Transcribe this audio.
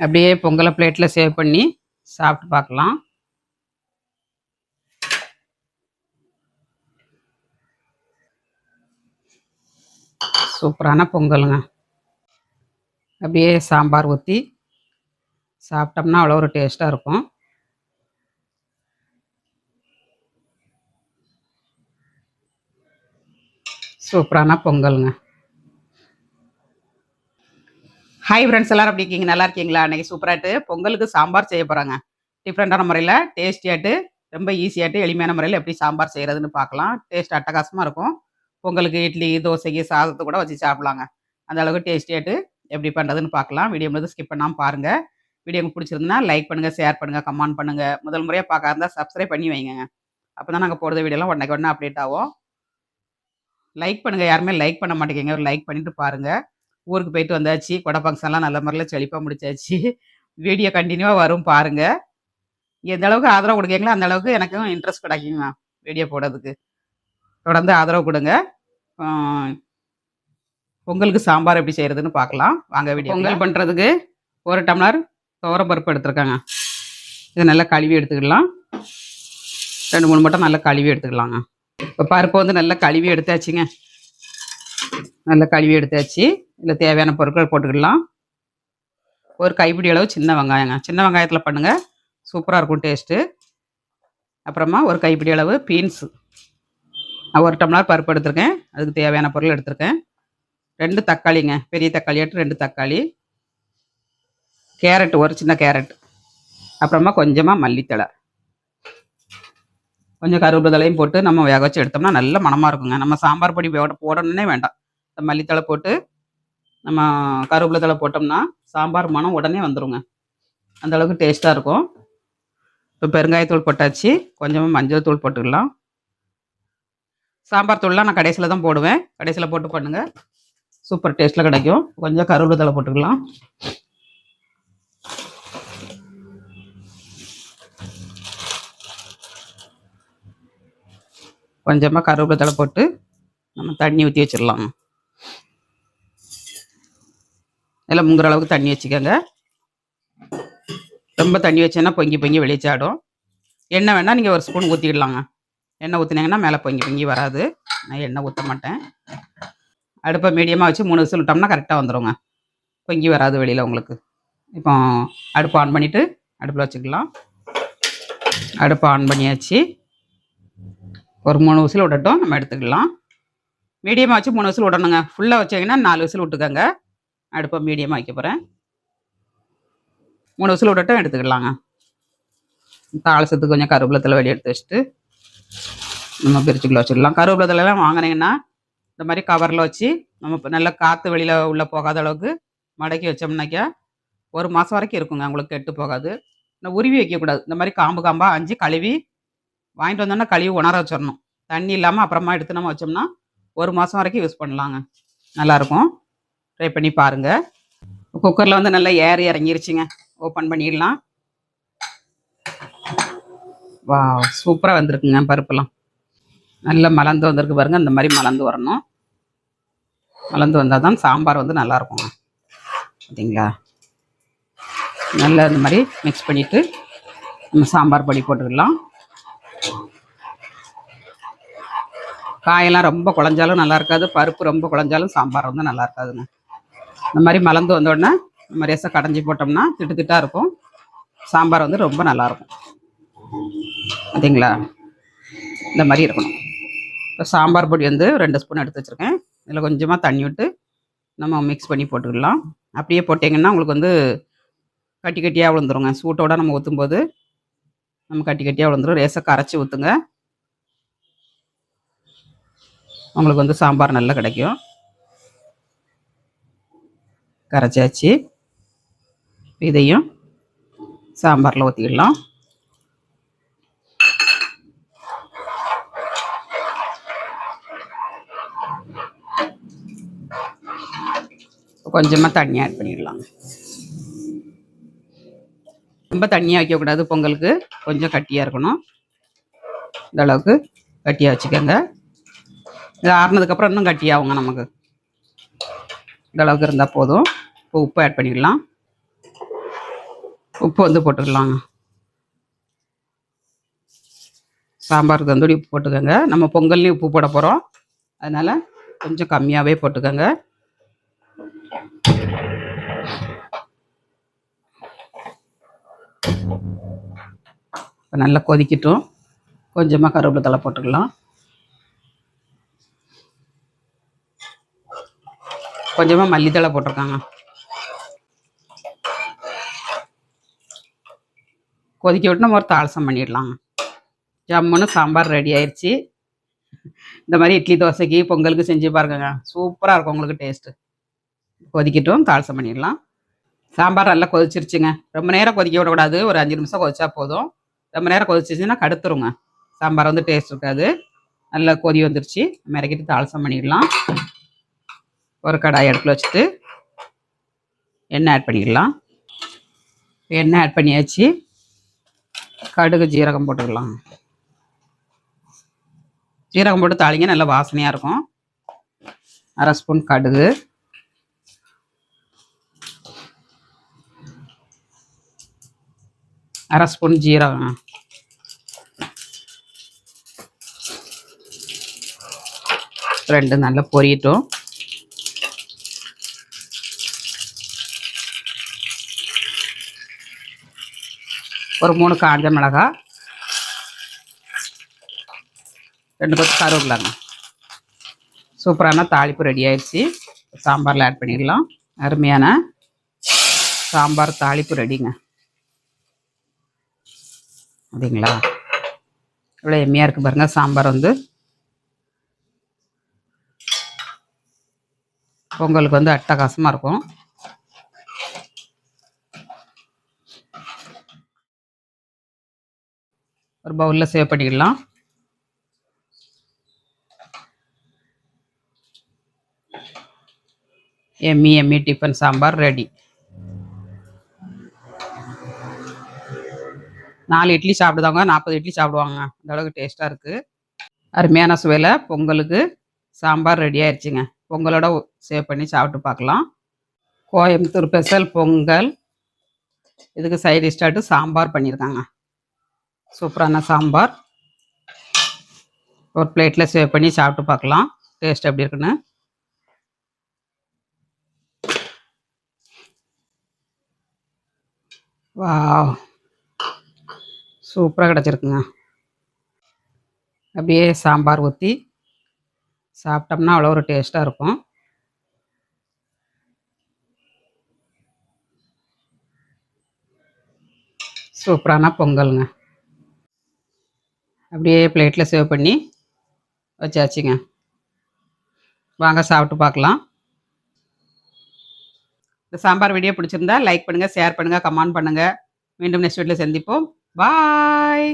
அப்படியே பொங்கலை பிளேட்டில் சேவ் பண்ணி சாப்பிட்டு பார்க்கலாம். சூப்பரான பொங்கலுங்க. அப்படியே சாம்பார் ஊற்றி சாப்பிட்டோம்னா அவ்வளோ ஒரு டேஸ்ட்டாக இருக்கும். சூப்பரான பொங்கலுங்க. ஹாய் ஃப்ரெண்ட்ஸ் எல்லாரும் எப்படி இருக்கீங்க? நல்லா இருக்கீங்களா? அன்றைக்கி சூப்பராகிட்டு பொங்கலுக்கு சாம்பார் செய்ய போகிறாங்க டிஃப்ரெண்ட்டான முறையில் டேஸ்டியாட்டு ரொம்ப ஈஸியாட்டு எளிமையான முறையில் எப்படி சாம்பார் செய்கிறதுன்னு பார்க்கலாம். டேஸ்ட் அட்டகாசமாக இருக்கும். பொங்கலுக்கு இட்லி தோசைக்கு சாதத்தை கூட வச்சு சாப்பிட்லாங்க. அந்த அளவுக்கு டேஸ்டியாட்டு எப்படி பண்ணுறதுன்னு பார்க்கலாம். வீடியோ வந்து ஸ்கிப் பண்ணாமல் பாருங்கள் வீடியோ உங்களுக்கு பிடிச்சிருந்தா லைக் பண்ணுங்கள் ஷேர் பண்ணுங்கள் கமெண்ட் பண்ணுங்கள் முதல் முறையாக பார்க்க இருந்தால் சப்ஸ்கிரைப் பண்ணி வைங்க அப்போ தான் நாங்கள் போடுற வீடியோலாம் உடனே உடனே அப்டேட் ஆகும். லைக் பண்ணுங்கள் யாருமே லைக் பண்ண மாட்டேங்க ஒரு லைக் பண்ணிவிட்டு பாருங்கள் ஊருக்கு போயிட்டு வந்தாச்சு. கொடை ஃபங்க்ஷன்லாம் நல்ல முறையில் செழிப்பாக முடிச்சாச்சு. வீடியோ கண்டினியூவாக வரும் பாருங்கள் எந்த அளவுக்கு ஆதரவு கொடுக்கீங்களோ அந்த அளவுக்கு எனக்கும் இன்ட்ரெஸ்ட் கிடைக்குங்க வீடியோ போடுறதுக்கு. தொடர்ந்து ஆதரவு கொடுங்க. பொங்கலுக்கு சாம்பார் எப்படி செய்கிறதுன்னு பார்க்கலாம். வாங்க வீடியோ பொங்கல் பண்ணுறதுக்கு ஒரு டம்ளர் துவரம் பருப்பு எடுத்துருக்காங்க. இதை நல்லா கழுவி எடுத்துக்கலாம். ரெண்டு மூணு மட்டும் நல்லா கழுவி எடுத்துக்கலாங்க. இப்போ பருப்பு வந்து நல்லா கழுவி எடுத்தாச்சுங்க. நல்லா கழுவி எடுத்தாச்சு. இதில் தேவையான பொருட்கள் போட்டுக்கலாம். ஒரு கைப்பிடி அளவு சின்ன வெங்காயங்க. சின்ன வெங்காயத்தில் பண்ணுங்கள் சூப்பராக இருக்கும் டேஸ்ட்டு அப்புறமா ஒரு கைப்பிடி அளவு பீன்ஸு. நான் ஒரு டம்ளர் பருப்பு எடுத்திருக்கேன். அதுக்கு தேவையான பொருள் எடுத்திருக்கேன். ரெண்டு தக்காளிங்க. பெரிய தக்காளியாட்டு ரெண்டு தக்காளி. கேரட் ஒரு சின்ன கேரட். அப்புறமா கொஞ்சமாக மல்லித்தலை கொஞ்சம் கருவேப்பிலை தலையும் போட்டு நம்ம வேக வச்சு எடுத்தோம்னா நல்ல மணமாக இருக்குங்க. நம்ம சாம்பார் பொடி போட போடணுன்னே வேண்டாம். மல்லித்தலை போட்டு நம்ம கருவேப்பிலை தழை போட்டோம்னா சாம்பார் மணம் உடனே வந்துருங்க. அந்த அளவுக்கு டேஸ்ட்டாக இருக்கும். இப்போ பெருங்காயத்தூள் போட்டாச்சு. கொஞ்சமாக மஞ்சள் தூள் போட்டுக்கலாம். சாம்பார் தூள்லாம் நான் கடைசியில் தான் போடுவேன். கடைசியில் போட்டு பண்ணுங்கள் சூப்பர் டேஸ்ட்டில் கிடைக்கும். கொஞ்சம் கருவேப்பிலை தழை போட்டுக்கலாம். கொஞ்சமாக கருவேப்பிலை தழை போட்டு நம்ம தண்ணி ஊற்றி வச்சிடலாம். இதில் முங்குற அளவுக்கு தண்ணி வச்சுக்கோங்க. ரொம்ப தண்ணி வச்சேன்னா பொங்கி பொங்கி வெளிச்சாடும் எண்ணெய் வேணால் நீங்கள் ஒரு ஸ்பூன் ஊற்றிடலாங்க எண்ணெய் ஊற்றினீங்கன்னா மேலே பொங்கி பொங்கி வராது. நான் எண்ணெய் ஊற்ற மாட்டேன். அடுப்பை மீடியமாக வச்சு மூணு விசில் விட்டோம்னா கரெக்டாக வந்துடுங்க பொங்கி வராது வெளியில் உங்களுக்கு. இப்போ அடுப்பு ஆன் பண்ணிவிட்டு அடுப்பில் வச்சுக்கலாம். அடுப்பு ஆன் பண்ணியாச்சு. ஒரு மூணு விசில் விடட்டும் நம்ம எடுத்துக்கலாம். மீடியமாக வச்சு மூணு விசில் விடணுங்க. ஃபுல்லாக வச்சிங்கன்னா நாலு விசில் விட்டுக்கோங்க. அடுப்பை மீடியமாக வைக்க போகிறேன் மூணு விசில் விடட்டும் எடுத்துக்கலாங்க. தாளசத்துக்கு கொஞ்சம் கருவேப்பிலத்தில் வெளியே எடுத்து வச்சுட்டு நம்ம பிரிச்சுக்குள்ள வச்சிடலாம். கருவேப்பிலத்துலலாம் வாங்கினீங்கன்னா இந்த மாதிரி கவரில் வச்சு நம்ம நல்லா காற்று வெளியில் உள்ளே போகாத அளவுக்கு மடக்கி வச்சோம்னாக்கா ஒரு மாதம் வரைக்கும் இருக்குங்க. உங்களுக்கு கெட்டு போகாது. இந்த உருவி வைக்கக்கூடாது. இந்த மாதிரி காம்பு காம்பாக அஞ்சு கழுவி வாங்கிட்டு வந்தோன்னா கழுவி உணர வச்சிடணும். தண்ணி இல்லாமல் அப்புறமா எடுத்து நம்ம வச்சோம்னா ஒரு மாதம் வரைக்கும் யூஸ் பண்ணலாங்க. நல்லாயிருக்கும் ட்ரை பண்ணி பாருங்கள் குக்கரில் வந்து நல்லா ஏறி இறங்கிருச்சுங்க. ஓப்பன் பண்ணிடலாம். வா சூப்பராக வந்திருக்குங்க பருப்புலாம் நல்லா மலர்ந்து வந்திருக்கு பாருங்கள் இந்த மாதிரி மலர்ந்து வரணும். மலர்ந்து வந்தால் தான் சாம்பார் வந்து நல்லாயிருக்குங்க பார்த்தீங்களா நல்லா இந்த மாதிரி மிக்ஸ் பண்ணிவிட்டு நம்ம சாம்பார் பொடி போட்டுக்கலாம். காயெல்லாம் ரொம்ப குழஞ்சாலும் நல்லா இருக்காது. பருப்பு ரொம்ப குழஞ்சாலும் சாம்பார் வந்து நல்லா இருக்காதுங்க. இந்த மாதிரி மலர்ந்து வந்த உடனே நம்ம ரேசாக கடைஞ்சி போட்டோம்னா திட்டு திட்டாக இருக்கும். சாம்பார் வந்து ரொம்ப நல்லா இருக்கும் பார்த்தீங்களா? இந்த மாதிரி இருக்கணும். இப்போ சாம்பார் பொடி வந்து ரெண்டு ஸ்பூன் எடுத்து வச்சுருக்கேன். இதில் கொஞ்சமாக தண்ணி விட்டு நம்ம மிக்ஸ் பண்ணி போட்டுக்கலாம். அப்படியே போட்டிங்கன்னா உங்களுக்கு வந்து கட்டி கட்டியாக விழுந்துருங்க. சூட்டோட நம்ம ஊற்றும்போது நம்ம கட்டி கட்டியாக விழுந்துடும் ரேசை கரைச்சி ஊற்றுங்க உங்களுக்கு வந்து சாம்பார் நல்லா கிடைக்கும். கரைச்சாச்சு. இதையும் சாம்பாரில் ஊற்றிடலாம் கொஞ்சமாக தண்ணி ஆட் பண்ணிடலாம். ரொம்ப தண்ணியாக வைக்கக்கூடாது பொங்கலுக்கு. கொஞ்சம் கட்டியாக இருக்கணும். இந்த அளவுக்கு கட்டியாக வச்சுக்கோங்க. இது ஆறுனதுக்கப்புறம் இன்னும் கட்டியாகுங்க நமக்கு. இந்த அளவுக்கு இருந்தால் போதும். இப்போ உப்பு ஆட் பண்ணிடலாம் உப்பு வந்து போட்டுடலாங்க சாம்பார் தந்தூரி உப்பு போட்டுக்கோங்க. நம்ம பொங்கல்லையும் உப்பு போட போகிறோம் அதனால் கொஞ்சம் கம்மியாகவே போட்டுக்கோங்க. இப்போ நல்லா கொதிக்கட்டும். கொஞ்சமாக கருவேப்பிலை தலை போட்டுக்கலாம். கொஞ்சமாக மல்லித்தலை போட்டிருக்காங்க. கொதிக்க விட்டு நம்ம ஒரு தாளசம் பண்ணிடலாம். ஜம்முன்னு சாம்பார் ரெடி ஆயிடுச்சு இந்த மாதிரி இட்லி தோசைக்கு பொங்கலுக்கு செஞ்சு பாருங்க சூப்பராக இருக்கும் உங்களுக்கு டேஸ்ட்டு கொதிக்கட்டும் தாளசம் பண்ணிடலாம். சாம்பார் நல்லா கொதிச்சிருச்சுங்க. ரொம்ப நேரம் கொதிக்க விடக்கூடாது. ஒரு அஞ்சு நிமிஷம் கொதிச்சா போதும். ரொம்ப நேரம் கொதிச்சிச்சுன்னா கடுத்துருங்க. சாம்பார் வந்து டேஸ்ட் இருக்காது. நல்லா கொதி வந்துருச்சு. மிரக்கிட்டு தாளசம் பண்ணிடலாம். ஒரு கடாய் அடுப்பில் வச்சுட்டு எண்ணெய் ஆட் பண்ணிடலாம். எண்ணெய் ஆட் பண்ணியாச்சு. கடுகு ஜீரகம் போட்டுக்கலாம். ஜீரகம் போட்டு தாளிங்க நல்லா வாசனையாக இருக்கும். அரை ஸ்பூன் கடுகு. அரை ஸ்பூன் ஜீரகம். ரெண்டு நல்லா பொரியட்டும். ஒரு மூணு காஞ்ச மிளகா ரெண்டு கொத்து கருவேப்பிலாங்க சூப்பரான தாளிப்பு ரெடி ஆயிடுச்சு. சாம்பாரில் ஆட் பண்ணிடலாம். அருமையான சாம்பார் தாளிப்பு ரெடிங்க அப்படிங்களா இவ்வளோ எம்மியாக இருக்குது பாருங்கள் சாம்பார் வந்து. பொங்கலுக்கு வந்து அட்டகாசமாக இருக்கும். ஒரு பவுலில் சேவ் பண்ணிக்கலாம் எம்மி எம்மி டிஃபன் சாம்பார் ரெடி நாலு இட்லி சாப்பிடுதாங்க நாற்பது இட்லி சாப்பிடுவாங்க. அந்த அளவுக்கு டேஸ்ட்டாக இருக்குது அருமையான சுவையில் பொங்கலுக்கு சாம்பார் ரெடி ஆயிடுச்சுங்க பொங்கலோட சேவ் பண்ணி சாப்பிட்டு பார்க்கலாம். கோயம்புத்தூர் ஸ்பெஷல் பொங்கல். இதுக்கு சைடு டிஷ்டாட்டு சாம்பார் பண்ணியிருக்காங்க. சூப்பரான சாம்பார். ஒரு பிளேட்டில் சேவ் பண்ணி சாப்பிட்டு பார்க்கலாம். டேஸ்ட் எப்படி இருக்குன்னு. வா சூப்பராக கிடச்சிருக்குங்க. அப்படியே சாம்பார் ஊற்றி சாப்பிட்டோம்னா அவ்வளோ ஒரு டேஸ்ட்டாக இருக்கும். சூப்பரான பொங்கலுங்க. அப்படியே பிளேட்டில் சேவ் பண்ணி வச்சாச்சுங்க. வாங்க சாப்பிட்டு பார்க்கலாம். இந்த சாம்பார் வீடியோ பிடிச்சிருந்தா லைக் பண்ணுங்கள் ஷேர் பண்ணுங்கள் கமெண்ட் பண்ணுங்கள் மீண்டும் நெக்ஸ்ட் வீட்டில் சந்திப்போம். பாய்